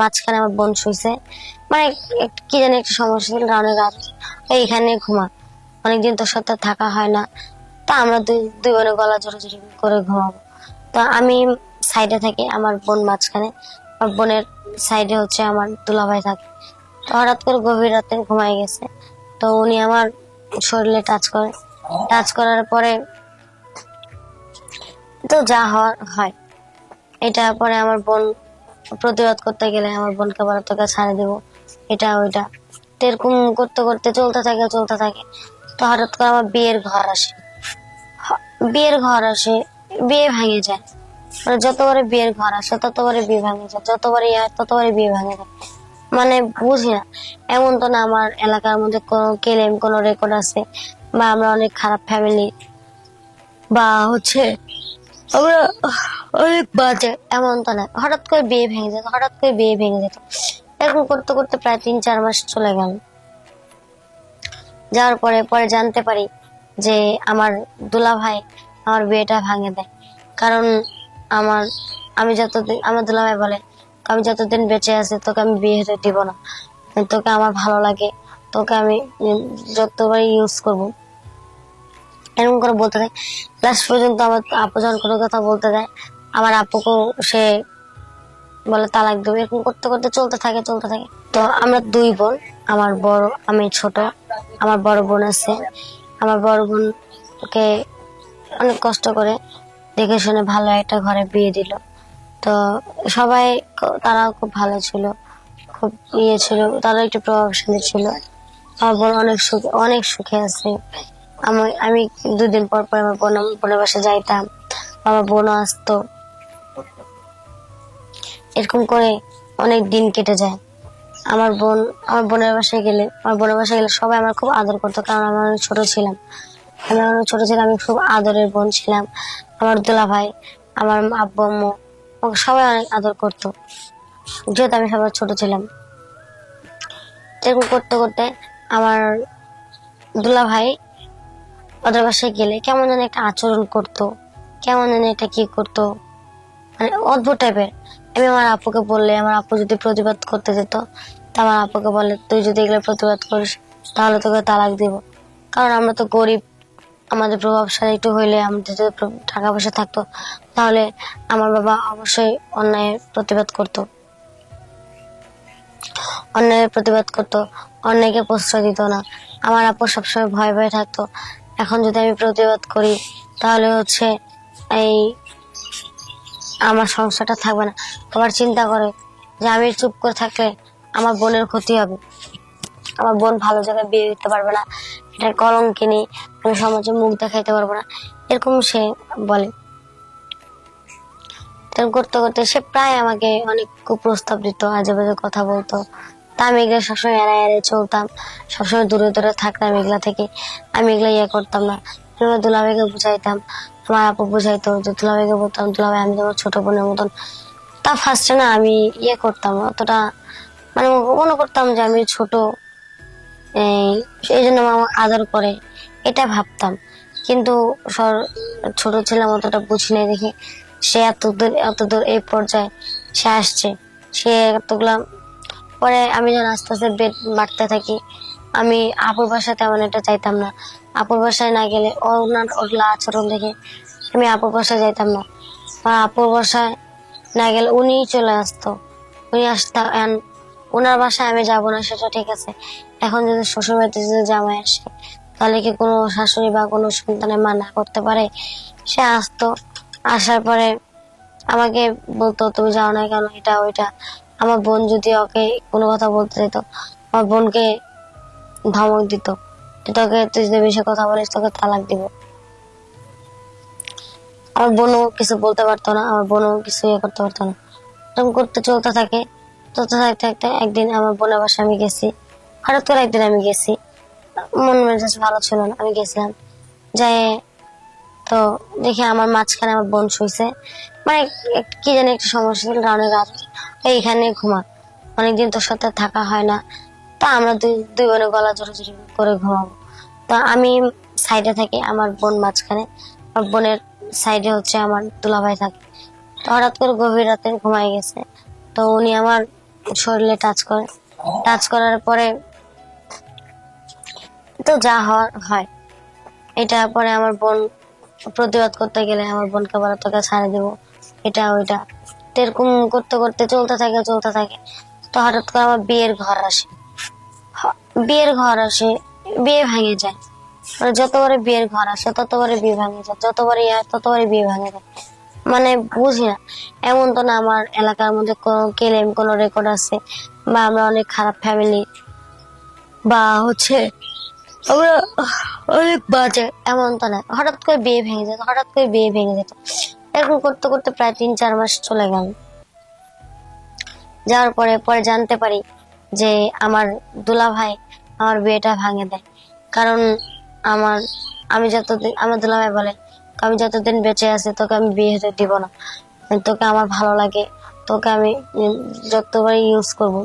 মাঝখানে আমার বোন শুইছে। মানে কি জানি একটা সমস্যা ছিল অনেক রাত এইখানে ঘুমা। অনেকদিন তোর সাথে থাকা হয় না। তা আমরা দুই দুই বোনে গলা জোরে জোরে করে ঘুমাবো। তো আমি সাইডে থাকি, আমার বোন মাঝখানে। আমার বোনের সাইডে হচ্ছে আমার দুলাভাই থাকে। তো হঠাৎ করে গভীর রাতে ঘুমাই গেছে। তো উনি আমার শরীরে টাচ করে। টাচ করার পরে তো যা হওয়ার হয়। এটা পরে আমার বোন প্রতিবাদ করতে গেলে আমার বোনকে বলে, তোকে ছাড়ে দেবো। এটা, ওইটা। এরকম করতে করতে চলতে থাকে চলতে থাকে। তো হঠাৎ করে আমার বিয়ের ঘর আসে। বিয়ের ঘর আসে, বিয়ে ভেঙে যায়। মানে যতবারে বিয়ের ঘর আসে ততবারে বিয়ে ভেঙে যায়। যতবারে ইয়ে ততবারে বিয়ে ভেঙে যায়। মানে বুঝি না, এমন তো না আমার এলাকার মধ্যে কোনো কেলেম, কোনো রেকর্ড আছে, বা আমরা অনেক খারাপ ফ্যামিলি বা হচ্ছে আমরা অনেক বাজে, এমন তো না। হঠাৎ করে বিয়ে ভেঙে যেত, হঠাৎ করে বিয়ে ভেঙে যেত। এরকম করতে করতে প্রায় তিন চার মাস চলে গেল। যাওয়ার পরে পরে জানতে পারি যে আমার দুলা ভাই আমার বিয়েটা ভাঙে দেয়। কারণ আমার, আমি যতদিন, আমার দুলা ভাই বলে, আমি যতদিন বেঁচে আছি, তোকে আমি বিয়ে হতে দিব না। তোকে আমার ভালো লাগে, তোকে আমি যতবার ইউজ করব। এরকম করে বলতে দেয়। লাস্ট পর্যন্ত আমার আপু যখন কোনো কথা বলতে দেয় আমার আপুকেও সে বলে তালাক দেবো, এরকম করতে করতে চলতে থাকে চলতে থাকে। তো আমরা দুই বোন, আমার বড়, আমি ছোট, আমার বড় বোন আছে। আমার বড় বোনকে অনেক কষ্ট করে দেখে শুনে ভালো একটা ঘরে বিয়ে দিল। তো সবাই তারাও খুব ভালো ছিল, খুব ইয়ে ছিল তারা একটু প্রভাবশালী ছিল। আমার বোন অনেক সুখে অনেক সুখে আছে। আমি আমি দুদিন পর পর আমার বোন, বোনের বাসা যাইতাম। আমার বোনও আসতো। এরকম করে অনেক দিন কেটে যায়। আমার বোন, আমার বোনের বাসায় গেলে, আমার বোনের বাসায় গেলে সবাই আমার খুব আদর করতো কারণ আমি অনেক ছোট ছিলাম। আমি অনেক ছোট ছিলাম আমি খুব আদরের বোন ছিলাম। আমার দোলা ভাই আমার আব্বু, আম্মু, আমাকে সবাই অনেক আদর করতো। যেহেতু আমি সবার ছোট ছিলাম। এরকম করতে করতে আমার দুলা ভাই ওদের বাসায় গেলে কেমন যেন একটা আচরণ করতো, কেমন যেন একটা কি করতো মানে অদ্ভুত টাইপের আমি আমার আপুকে বললে, আমার আপু যদি প্রতিবাদ করতে যেত, তা আমার আপুকে বলে তুই যদি এগুলো প্রতিবাদ করিস, তাহলে তোকে তালাক দিব। কারণ আমরা তো গরিব, আমাদের প্রভাবশালী একটু হইলে আমাদের যদি টাকা পয়সা থাকতো, তাহলে আমার বাবা অবশ্যই অন্যায়ের প্রতিবাদ করতো। অন্যায়ের প্রতিবাদ করতো, অন্যায়কে প্রশ্রয় দিত না। আমার আপু সবসময় ভয় ভয়ে থাকতো। এখন যদি আমি প্রতিবাদ করি, তাহলে হচ্ছে এই আমার সংসারটা থাকবে না। আবার চিন্তা করে যে আমি চুপ করে থাকলে আমার বোনের ক্ষতি হবে। আমার বোন ভালো জায়গায় বিয়ে দিতে পারবে না। এটা কলঙ্কিনী আমি সমাজে মুখ দেখাইতে পারব না। এরকম সে বলে। করতে করতে সে প্রায় আমাকে অনেক কুপ্রস্তাব দিত আজে বাজে কথা বলতো। তা আমি এগুলো সবসময় এড়ায় এড়াই চলতাম। সবসময় দূরে দূরে থাকতাম এগুলা থেকে। আমি এগুলো ইয়ে করতাম না। আমি দুলাভাইকে বুঝাইতাম আমার আপু বুঝাইতো যে দুলাভাইকে বলতাম, দুলাভাই, আমি তোমার ছোট বোনের মতন। তা ফার্স্টে না আমি ইয়ে করতাম, অতটা মানে মনে করতাম যে আমি ছোট, এই জন্য আমার আদর করে, এটা ভাবতাম। কিন্তু সর- ছোট ছিলাম অতটা বুঝি নাই দেখে, সে এত দূর এত দূর এই পর্যায়ে সে আসছে। সে এতগুলা, পরে আমি যখন আস্তে আস্তে বেড বাড়তে থাকি আমি আপুর বাসায় তেমন একটা চাইতাম না। আপুর বাসায় না গেলে ওনার ওগুলা আচরণ দেখে আমি আপুর বাসায় যাইতাম না। আর আপুর বাসায় না গেলে উনিই চলে আসতো। উনি আসতাম ওনার বাসায় আমি যাব না, সেটা ঠিক আছে। এখন যদি শ্বশুর বাড়িতে যদি জামাই আসে, তাহলে কি কোনো শাশুড়ি বা কোনো সন্তানের মা না করতে পারে? সে আসতো। আসার পরে আমাকে বলতো, তুমি যাও না কেন? এটা, ওইটা। আমার বোন যদি ওকে কোনো কথা বলতে যেত আমার বোনকে ধমক দিত। তোকে তুই যদি বেশি কথা বলিস, তোকে তালাক দিব। আমার বোনও কিছু বলতে পারতো না, আমার বোনও কিছু ইয়ে করতে পারতো না। এরকম করতে চলতে থাকে, চলতে থাকতে থাকতে একদিন আমার বোনের বাসায় আমি গেছি। হঠাৎ করে একদিন আমি গেছি। মন মেজাজ ভালো ছিল না, আমি গেছিলাম। যাই তো দেখি আমার মাঝখানে আমার বোন শুইছে। মানে কি জানি একটা সমস্যা ছিল অনেক রাত এইখানে ঘুমা অনেকদিন তোর সাথে থাকা হয় না। তা আমরা দুই দুই বোনে গলা জোরে জোরে করে ঘুমাবো। তো আমি সাইডে থাকি, আমার বোন মাঝখানে। আমার বোনের সাইডে হচ্ছে আমার দুলাভাই থাকে। তো হঠাৎ করে গভীর রাতে ঘুমাই গেছে। তো উনি আমার শরীরে টাচ করে। টাচ করার পরে তো যা হওয়ার হয়। এটা পরে আমার বোন প্রতিবাদ করতে গেলে আমার বোনকে বলা, তোকে ছাড়ে দেবো। এটা, ওইটা। এরকম করতে করতে চলতে থাকে চলতে থাকে। তো হঠাৎ করে আমার বিয়ের ঘর আসে। বিয়ের ঘর আসে, বিয়ে ভেঙে যায়। যতবারে বিয়ের ঘর আসে ততবারে বিয়ে ভাঙে যায় যতবারই হয় ততবারই বিয়ে ভাঙে যায়। মানে বুঝি না, এমন তো না আমার এলাকার মধ্যে কোনো কেলেম কোনো রেকর্ড আছে, বা আমরা অনেক খারাপ ফ্যামিলি বা হচ্ছে আমরা অনেক বাজে, এমন তো না। হঠাৎ করে বিয়ে ভেঙে যেত হঠাৎ করে বিয়ে ভেঙে যেত এরকম করতে করতে প্রায় তিন, চার মাস চলে গেল। যাওয়ার পরে পরে জানতে পারি যে আমার দুলা ভাই আমার বিয়েটা ভাঙে দেয়। কারণ আমার আমি যতদিন আমার দুলামাই বলে, আমি যতদিন বেঁচে আছি, তোকে আমি বিয়ে হতে দিব না। তোকে আমার ভালো লাগে, তোকে আমি যতবারই ইউজ করব